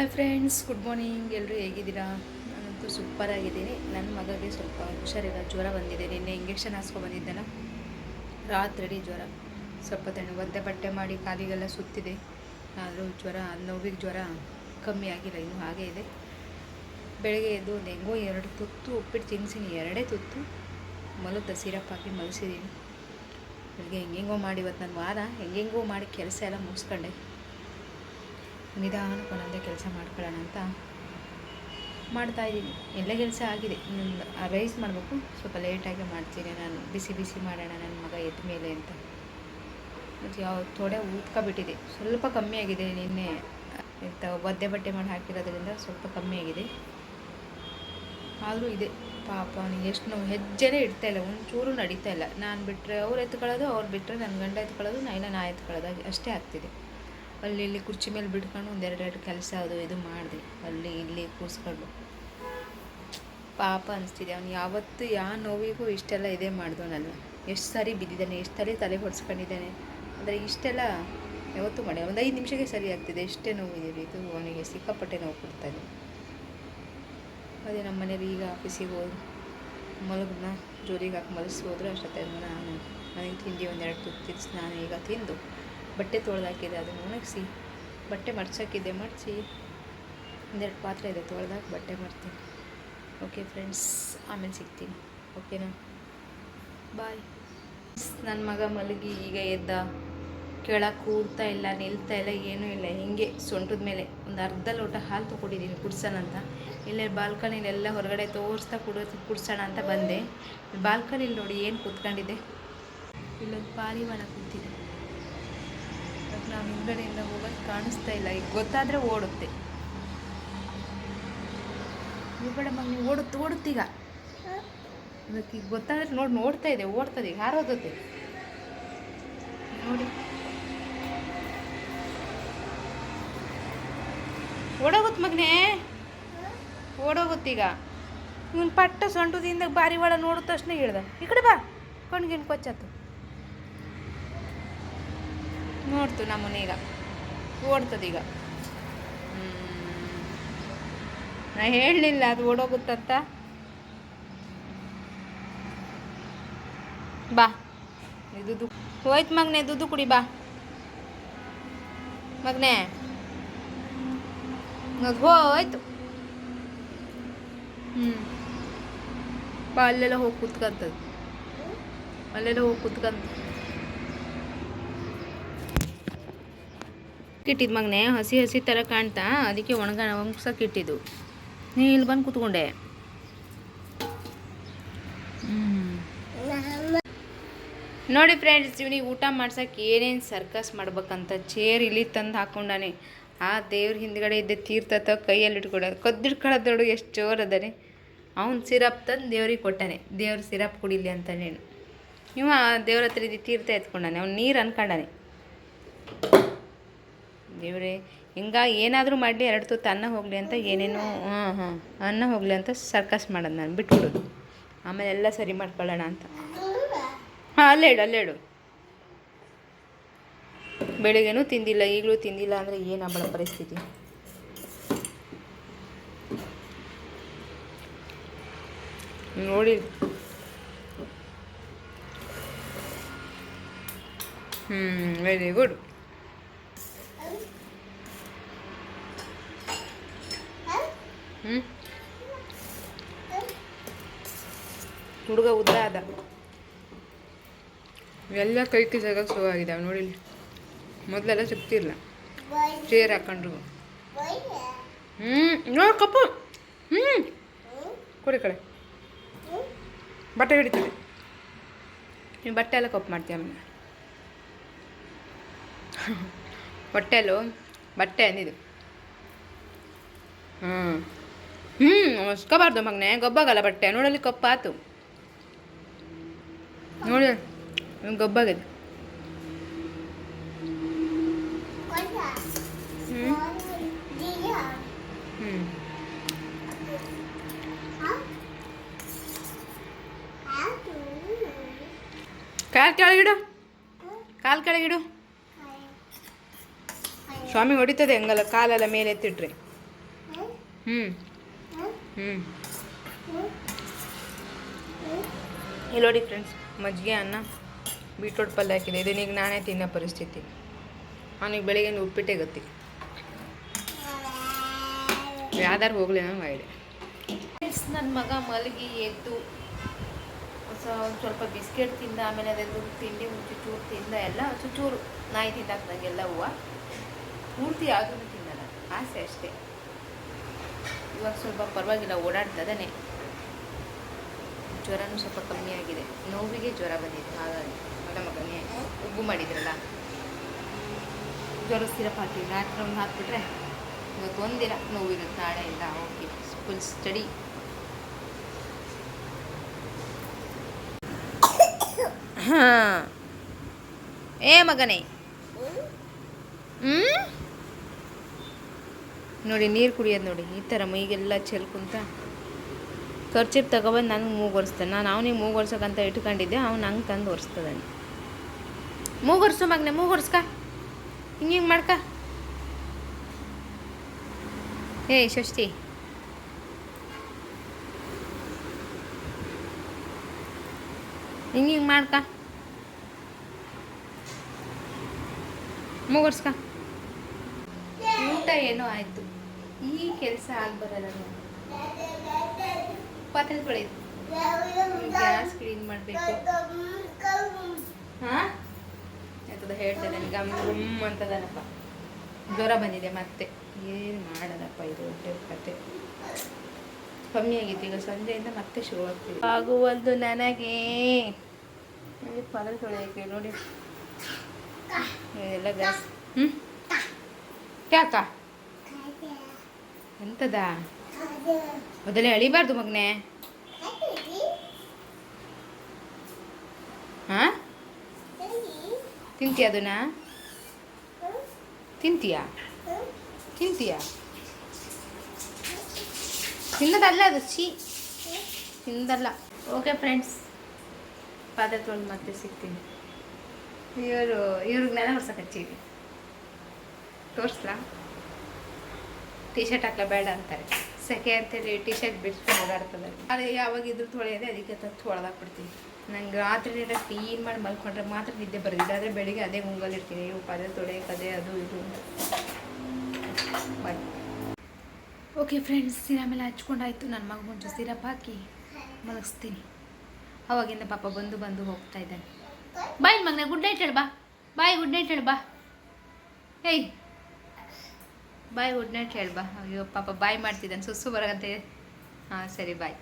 Hi friends good morning ಎಲ್ಲರೂ ಹೇಗಿದ್ದೀರಾ? ನಾನಂತೂ ಸೂಪರ್ ಆಗಿದ್ದೀನಿ. ನನ್ನ ಮಗಗೆ ಸ್ವಲ್ಪ ಹುಷಾರಿಲ್ಲ, ಜ್ವರ ಬಂದಿದೆ. ನಿನ್ನೆ ಇಂಜೆಕ್ಷನ್ ಹಾಸ್ಕೊ ಬಂದಿದ್ದಲ್ಲ ರಾತ್ರಿ ಜ್ವರ. ಸ್ವಲ್ಪ ತಣ್ಣ ಒದ್ದೆ ಬಟ್ಟೆ ಮಾಡಿ, ಕಾಲಿಗೆಲ್ಲ ಸುತ್ತಿದೆ. ಆದರೂ ಜ್ವರ, ನೋವಿಗೆ ಜ್ವರ ಕಮ್ಮಿ ಆಗಿಲ್ಲ, ಇನ್ನೂ ಹಾಗೇ ಇದೆ. ಬೆಳಗ್ಗೆ ಎದ್ದು ಒಂದು ಹೆಂಗೋ ಎರಡು ತುತ್ತು ಉಪ್ಪಿಟ್ಟು ತಿನ್ನಿಸಿನಿ ಎರಡೇ ತುತ್ತು. ಮಲದ ಸಿರಪ್ ಹಾಕಿ ಮಲಗಿಸಿದ್ದೀನಿ ಬೆಳಗ್ಗೆ ಹೆಂಗೆಂಗೋ ಮಾಡಿ ಇವತ್ತು ನನ್ನ ವಾರ ಹೆಂಗೆಂಗೋ ಮಾಡಿ, ಕೆಲಸ ಎಲ್ಲ ಮುಗಿಸ್ಕೊಂಡೆ. ನಿಧಾನಕ್ಕೆ ಒಂದೊಂದೇ ಕೆಲಸ ಮಾಡ್ಕೊಳ್ಳೋಣ ಅಂತ ಮಾಡ್ತಾ ಇದ್ದೀನಿ. ಎಲ್ಲ ಕೆಲಸ ಆಗಿದೆ. ರೈಸ್ ಮಾಡಬೇಕು. ಸ್ವಲ್ಪ ಲೇಟಾಗಿ ಮಾಡ್ತೀನಿ ನಾನು. ಬಿಸಿ ಬಿಸಿ ಮಾಡೋಣ ನನ್ನ ಮಗ ಎದ್ದ ಮೇಲೆ ಅಂತ. ಮತ್ತು ಯಾವ ಥೋಡೆ ಊದ್ಕೊಬಿಟ್ಟಿದೆ ಸ್ವಲ್ಪ ಕಮ್ಮಿ ಆಗಿದೆ ನಿನ್ನೆ. ಇಂಥ ಒದ್ದೆ ಬಟ್ಟೆ ಮಾಡಿ ಹಾಕಿರೋದ್ರಿಂದ ಸ್ವಲ್ಪ ಕಮ್ಮಿ ಆಗಿದೆ. ಆದರೂ ಇದೆ. ಪಾಪ ಅವನಿಗೆ ಎಷ್ಟು ನೋವು. ಹೆಜ್ಜೆನೇ ಇಡ್ತಾ ಇಲ್ಲ. ಒಂಚೂರು ನಡೀತಾ ಇಲ್ಲ. ನಾನು ಬಿಟ್ಟರೆ ಅವ್ರು ಎತ್ಕೊಳ್ಳೋದು, ಅವ್ರು ಬಿಟ್ಟರೆ ನನ್ನ ಗಂಡ ಎತ್ಕೊಳ್ಳೋದು ನಾ ಇಲ್ಲ ನಾ ಎತ್ಕೊಳ್ಳೋದು. ಅಷ್ಟೇ ಆಗ್ತಿದೆ. ಅಲ್ಲಿ ಇಲ್ಲಿ ಕುರ್ಚಿ ಮೇಲೆ ಬಿಟ್ಕೊಂಡು ಒಂದೆರಡೆರಡು ಕೆಲಸ ಅದು ಇದು ಮಾಡಿದೆ. ಅಲ್ಲಿ ಇಲ್ಲಿ ಕೂರಿಸ್ಕೊಂಡು. ಪಾಪ ಅನಿಸ್ತಿದೆ. ಅವ್ನು ಯಾವತ್ತು ಯಾವ ನೋವಿಗೂ ಇಷ್ಟೆಲ್ಲ ಇದೇ ಮಾಡಿದವನಲ್ಲ ಎಷ್ಟು ಸಾರಿ ಬಿದ್ದಿದ್ದಾನೆ, ಎಷ್ಟು ಸರಿ ತಲೆ ಹೊಡ್ಸ್ಕೊಂಡಿದ್ದಾನೆ. ಅಂದರೆ ಇಷ್ಟೆಲ್ಲ ಯಾವತ್ತೂ ಮಾಡಿ ಒಂದು ಐದು ನಿಮಿಷಕ್ಕೆ ಸರಿ ಆಗ್ತಿದೆ. ಎಷ್ಟೇ ನೋವಿದೆ ಇದೆ ಅವನಿಗೆ ಸಿಕ್ಕಾಪಟ್ಟೆ ನೋವು ಕೊಡ್ತಾಯಿದೆ ಅದೇ ನಮ್ಮ ಮನೇಲಿ ಈಗ ಆಫೀಸಿಗೆ ಹೋದ್ರು. ಮಲಗನ್ನ ಜೋರಿಗೆ ಹಾಕಿ ಮಲಗಿಸಿ ಹೋದ್ರೆ ಅಷ್ಟೊತ್ತಿಗೆ ನಾನು ನನಗೆ ತಿಂಡಿ ಒಂದೆರಡು ತುತ್ತಿ ನಾನು ಈಗ ತಿಂದು. ಬಟ್ಟೆ ತೊಳೆದಾಕಿದೆ ಅದನ್ನು ಒಣಗಿಸಿ, ಬಟ್ಟೆ ಮಡ್ಸೋಕ್ಕಿದೆ ಮಡಚಿ ಒಂದೆರಡು ಪಾತ್ರೆ ಇದೆ, ತೊಳೆದಾಕಿ ಬಟ್ಟೆ ಮಾಡ್ತೀನಿ. ಓಕೆ ಫ್ರೆಂಡ್ಸ್ ಆಮೇಲೆ ಸಿಗ್ತೀನಿ. ಓಕೆನಾ ಬಾಯ್ ನನ್ನ ಮಗ ಮಲಗಿ ಈಗ ಎದ್ದ. ಕೆಳ ಕೂಡ್ತಾ ಇಲ್ಲ, ನಿಲ್ತಾ ಇಲ್ಲ, ಏನೂ ಇಲ್ಲ. ಹಿಂಗೆ ಸೊಂಟದ ಮೇಲೆ ಒಂದು ಅರ್ಧ ಲೋಟ ಹಾಲು ತೊಗೊಂಡಿದ್ದೀನಿ ಕುಡ್ಸೋಣ ಅಂತ. ಇಲ್ಲೇ ಬಾಲ್ಕನಿಲೆಲ್ಲ ಹೊರಗಡೆ ತೋರಿಸ್ತಾ ಕುಡ, ಕುಡ್ಸೋಣ ಅಂತ ಬಂದೆ. ಬಾಲ್ಕನಿಲಿ ನೋಡಿ ಏನು ಕೂತ್ಕೊಂಡಿದ್ದೆ? ಇಲ್ಲೊಂದು ಪಾರಿವಾಳ ಕೂತಿದೆ. ನಾವು ಹಿಂದ್ಗಡೆಯಿಂದ ಹೋಗೋದು ಕಾಣಿಸ್ತಾ ಇಲ್ಲ. ಈಗ ಗೊತ್ತಾದರೆ ಓಡುತ್ತೆ. ಹಿಂದ್ಗಡೆ ಮಗ ನೀವು ಓಡುತ್ತೆ ಓಡುತ್ತೀಗ ಅದಕ್ಕೆ ಈಗ ಗೊತ್ತಾದ್ರೆ ನೋಡಿ, ನೋಡ್ತಾ ಇದೆ ಓಡ್ತದೆ ಈಗ ಹಾರೋದತ್ತೆ ನೋಡಿ. ಓಡೋಗುತ್ತೆ ಮಗನೇ. ಓಡೋಗುತ್ತೀಗ ಇವನು ಪಟ್ಟ ಸೊಂಟದಿಂದ ಬಾರಿ ಒಳ ನೋಡಿದ ತಕ್ಷಣ ಹೇಳ್ದೆ. ಈ ಕಡೆ ಬಾ. ಕಣ್ಗಿನ್ ಕೊಚ್ಚತ್ತು. ನೋಡ್ತು ನಮ್ಮನ್ನೀಗ ಓಡ್ತದೀಗ. ನಾ ಹೇಳಲಿಲ್ಲ ಅದು ಓಡೋಗುತ್ತಂತ. ಬಾ. ಇದು ಹೋಯ್ತು ಮಗ್ನೆ, ದುಡ್ಡು ಕುಡಿ ಬಾ. ಮಗ್ನೆ. ಅದು ಹೋಯ್ತು. ಹ್ಞೂ ಬಾ, ಅಲ್ಲೆಲ್ಲ ಹೋಗಿ ಕುತ್ಕಂತದ್ದು. ಅಲ್ಲೆಲ್ಲ ಹೋಗಿ ಕುತ್ಕಂತ. ಇಟ್ಟಿದ್ದು ಮಗನೇ, ಹಸಿ ಹಸಿ ಥರ ಕಾಣ್ತಾ ಅದಕ್ಕೆ ಒಣಗ ಒಣಗ್ಸಕ್ಕೆ ಇಟ್ಟಿದ್ದು ನೀ ಇಲ್ಲಿ ಬಂದು ಕೂತ್ಕೊಂಡೆ. ನೋಡಿ ಫ್ರೆಂಡ್ಸ್ ಇವನಿಗೆ ಊಟ ಮಾಡ್ಸಕ್ಕೆ ಏನೇನು ಸರ್ಕಸ್ ಮಾಡ್ಬೇಕಂತ ಚೇರ್ ಇಲ್ಲಿ ತಂದು ಹಾಕೊಂಡಾನೆ. ಆ ದೇವ್ರ ಹಿಂದ್ಗಡೆ ಇದ್ದ ತೀರ್ಥತ ಕೈಯಲ್ಲಿ ಇಟ್ಕೊಡೋದು ಕದ್ದಿಡ್ಕೊಳ್ಳೋದು ನೋಡು ಎಷ್ಟು ಜೋರು ಅದಾನೆ. ಅವ್ನು ಸಿರಪ್ ತಂದು ದೇವ್ರಿಗೆ ಕೊಟ್ಟಾನೆ. ದೇವ್ರ ಸಿರಪ್ ಕುಡಿಲಿ ಅಂತಾನೆ ಇವ ದೇವ್ರ ಹತ್ರ ಇದ್ದು ತೀರ್ಥ ಎತ್ಕೊಂಡಾನೆ. ಅವ್ನು ನೀರು ಅನ್ಕೊಂಡಾನೆ. ದೇವ್ರೆ, ಹಿಂಗ ಏನಾದರೂ ಮಾಡಲಿ, ಎರಡು ತುತ್ತು ಅನ್ನ ಹೋಗಲಿ ಅಂತ ಏನೇನೋ, ಹಾಂ ಹಾಂ, ಅನ್ನ ಹೋಗಲಿ ಅಂತ ಸರ್ಕಸ್ ಮಾಡೋದು ನಾನು, ಬಿಟ್ಬಿಡೋದು. ಆಮೇಲೆ ಎಲ್ಲ ಸರಿ ಮಾಡ್ಕೊಳ್ಳೋಣ ಅಂತ. ಹಾಂ, ಅಲ್ಲೇ ಇಡು ಅಲ್ಲೇ ಇಡು ಬೆಳಿಗ್ಗೆನೂ ತಿಂದಿಲ್ಲ, ಈಗಲೂ ತಿಂದಿಲ್ಲ ಅಂದರೆ ಏನಾಗಲ್ಲ ಪರಿಸ್ಥಿತಿ? ನೋಡಿ. ಹ್ಞೂ ವೆರಿ ಗುಡ್ ಹುಡುಗ ಉದ್ದ ಅದ ಎಲ್ಲ ಕೈ ಕೈ ಜಾಗ ಶುರುವಾಗಿದ್ದಾವೆ ನೋಡಿ ಮೊದಲೆಲ್ಲ ಸಿಗ್ತಿರ್ಲ ಚೇರ್ ಹಾಕೊಂಡ್ರು. ಹ್ಞೂ ನೋಡಿ ಕಪ್ಪು. ಹ್ಞೂ ಕೊಡಿ ಕಡೆ. ಬಟ್ಟೆ ಹಿಡಿತೀವಿ. ನೀವು ಬಟ್ಟೆ ಎಲ್ಲ ಕಪ್ ಮಾಡ್ತೀಯ ಆಮೇಲೆ ಹೊಟ್ಟೆಲು ಬಟ್ಟೆ ಅಂದಿದ್ದು. ಹ್ಞೂ ಹ್ಞೂ ಹೊಸ್ಕೋಬಾರ್ದು ಮಗನೆ, ಗೊಬ್ಬಾಗಲ್ಲ ಬಟ್ಟೆ. ನೋಡಲಿ ಕಪ್ಪಾತು. ನೋಡಿ ಗೊಬ್ಬಾಗಿದೆ. ಕಾಲು ಕೆಳಗಿಡು. ಕಾಲು ಕೆಳಗಿಡು. ಸ್ವಾಮಿ ಹೊಡಿತದೆ ಹಂಗಲ್ಲ, ಕಾಲೆಲ್ಲ ಮೇಲೆ ಎತ್ತಿಟ್ರಿ. ಹ್ಞೂ ಹ್ಞೂ ನೋಡಿ ಫ್ರೆಂಡ್ಸ್ ಮಜ್ಜಿಗೆ ಅನ್ನ ಬೀಟ್ರೋಟ್ ಪಲ್ಯ ಹಾಕಿದೆ. ಇದನ್ನೀಗ ನಾನೇ ತಿನ್ನೋ ಪರಿಸ್ಥಿತಿ. ಅವನಿಗೆ ಬೆಳಿಗ್ಗೆ ಉಪ್ಪಿಟ್ಟೆ ಗೊತ್ತಿ. ಯಾವ್ದಾರು ಹೋಗ್ಲಿ ನಾನು ಮಾಡಿದೆ ನನ್ನ ಮಗ ಮಲಗಿ ಎದ್ದು ಹೊಸ ಒಂದು ಸ್ವಲ್ಪ ಬಿಸ್ಕೆಟ್ ತಿಂದ, ಆಮೇಲೆ ಅದೆಲ್ಲ ತಿಂಡಿ ಚೂರು ತಿಂದ, ಎಲ್ಲ ಚೂರು ನಾಯಿ ತಿಂದಾಕ್ದಂಗೆಲ್ಲ ಹೂವು. ಪೂರ್ತಿ ಯಾವುದೂ ತಿನ್ನಲ್ಲ. ಆಸೆ ಅಷ್ಟೇ. ಇವಾಗ ಸ್ವಲ್ಪ ಪರವಾಗಿಲ್ಲ ಓಡಾಡ್ತದಾನೆ ಜ್ವರನೂ ಸ್ವಲ್ಪ ಕಮ್ಮಿ ಆಗಿದೆ. ನೋವಿಗೆ ಜ್ವರ ಬಂದಿತ್ತು ಹಾಗಾಗಿ ಅಲ್ಲ ಮಗನೇ ಉಬ್ಬು ಮಾಡಿದ್ರಲ್ಲ. ಜ್ವರ ಸಿರಪ್ ಹಾಕಿ ರಾತ್ರಿ ಒಂದು ಹಾಕ್ಬಿಟ್ರೆ ಇವತ್ತು ಒಂದಿನ ನೋವಿರುತ್ತೆ ಇಲ್ಲ. ಓಕೆ ಫುಲ್ ಸ್ಟಡಿ ಹಾಂ. ಏ ಮಗನೇ. ಹ್ಞೂ ನೋಡಿ, ನೀರು ಕುಡಿಯೋದು ನೋಡಿ, ಈ ಥರ ಮೈಗೆಲ್ಲ ಚೆಲ್ಕುಂತ ಖರ್ಚಿಪ್ ತಗೊಬಂದು ನನಗೆ ಮೂಗು ಒರೆಸ್ತಾನೆ ನಾನು ಅವನಿಗೆ ಮೂಗು ಇಟ್ಕೊಂಡಿದ್ದೆ, ಅವ್ನು ಹಂಗೆ ತಂದು ಒರೆಸ್ತದಾನೆ ಮೂಗು ಒರೆಸು ಮಗನೆ ಮೂಗು ಒರೆಸ್ಕ ಹಿಂಗೆ ಹಿಂಗೆ ಮಾಡ್ಕ. ಏಯ್ ಷಷ್ಠಿ ಹಿಂಗೆ ಹಿಂಗೆ ಮಾಡ್ಕ. ಮೂಗರ್ಸ್ಕ. ಊಟ ಏನೋ ಆಯಿತು. ಈ ಕೆಲಸ ಆಗ್ಬರಲ್ಲ ಪಾತ್ರೆ ತೊಳೆದು ಗ್ಯಾಸ್ ಕ್ಲೀನ್ ಮಾಡಬೇಕು. ಹಾಂ? ಆಯ್ತದ ಹೇಳ್ತದೆ ಗಮ್ ಗುಮ್ ಅಂತದನಪ್ಪ. ಜ್ವರ ಬಂದಿದೆ ಮತ್ತೆ. ಏನು ಮಾಡಲ್ಲಪ್ಪ ಇದು ಹೊಟ್ಟೆ ಕತೆ ಕಮ್ಮಿ ಆಗಿತ್ತು, ಈಗ ಸಂಜೆಯಿಂದ ಮತ್ತೆ ಶುರು ಆಗ್ತಿದೆ. ಆಗುವಲ್ದು ನನಗೆ. ಪಾತ್ರೆ ತೊಳೆಯೋಕೆ ನೋಡಿ. ಎಲ್ಲ ಗ್ಯಾಸ್. ಹ್ಞೂ ಯಾಕ? ಎಂತದ? ಮೊದಲೇ ಅಳಿಬಾರ್ದು ಮಗ್ನೆ. ಹಾ ತಿಂತೀಯ ಅದನ್ನ? ತಿಂತೀಯಾ? ತಿಂತೀಯಾ? ತಿನ್ನದಲ್ಲ ಅದು ಚಿ ತಿಂದಲ್ಲ. ಓಕೆ ಫ್ರೆಂಡ್ಸ್ ಪಾತ್ರೆ ತೊಳೆದು ಮತ್ತೆ ಸಿಗ್ತೀನಿ. ಇವರು, ಇವ್ರಿಗೆ ನೆಲ ಹೊರ್ಸಕ್ಕೆ ಹಚ್ಚಿದ್ದೀನಿ ತೋರಿಸ್ಲಾ? ಟಿ ಶರ್ಟ್ ಹಾಕ್ಲ ಬೇಡ ಅಂತಾರೆ. ಸೆಕೆ ಅಂತೇಳಿ ಟಿ ಶರ್ಟ್ ಬಿಟ್ಕೊಂಡು ಓಡಾಡ್ತದೆ ಅದು ಯಾವಾಗಿದ್ರು ತೊಳೆಯೋದೆ ಅದಕ್ಕೆ ತತ್ತು ತೊಳೆದಾಕ್ಬಿಡ್ತೀನಿ. ನಂಗೆ ರಾತ್ರಿ ಕ್ಲೀನ್ ಮಾಡಿ ಮಲ್ಕೊಂಡ್ರೆ ಮಾತ್ರ ನಿದ್ದೆ ಬರೋದಿಲ್ಲ ಆದರೆ ಬೆಳಿಗ್ಗೆ ಅದೇ ಮುಂಗಲ್ ಇರ್ತೀನಿ. ಇವು ಪದೇ ತೊಳೆ ಅದೇ ಅದು ಇದು ಬಾಯ್ ಓಕೆ ಫ್ರೆಂಡ್ಸ್ ಸಿರಾಮೆಲ್ಲ ಹಚ್ಕೊಂಡಾಯ್ತು. ನನ್ನ ಮಗ ಮುಂಚೆ ಸಿರಪ್ ಹಾಕಿ ಮಲಗಿಸ್ತೀನಿ. ಅವಾಗಿಂದ ಪಾಪ ಬಂದು ಬಂದು ಹೋಗ್ತಾ ಇದ್ದಾನೆ. ಬಾಯ್ ಮಗನೇ. ಗುಡ್ ನೈಟ್ ಹೇಳು ಬಾ ಬಾಯ್ ಗುಡ್ ನೈಟ್ ಹೇಳು ಬಾ ಏಯ್. ಬಾಯ್ ಗುಡ್ ನೈಟ್ ಅಯ್ಯೋ ಪಾಪ ಬಾಯ್ ಮಾಡ್ತಿದ್ದಾನೆ. ಸುಸ್ಸು ಬರಗಂತೆ ಹಾಂ ಸರಿ ಬಾಯ್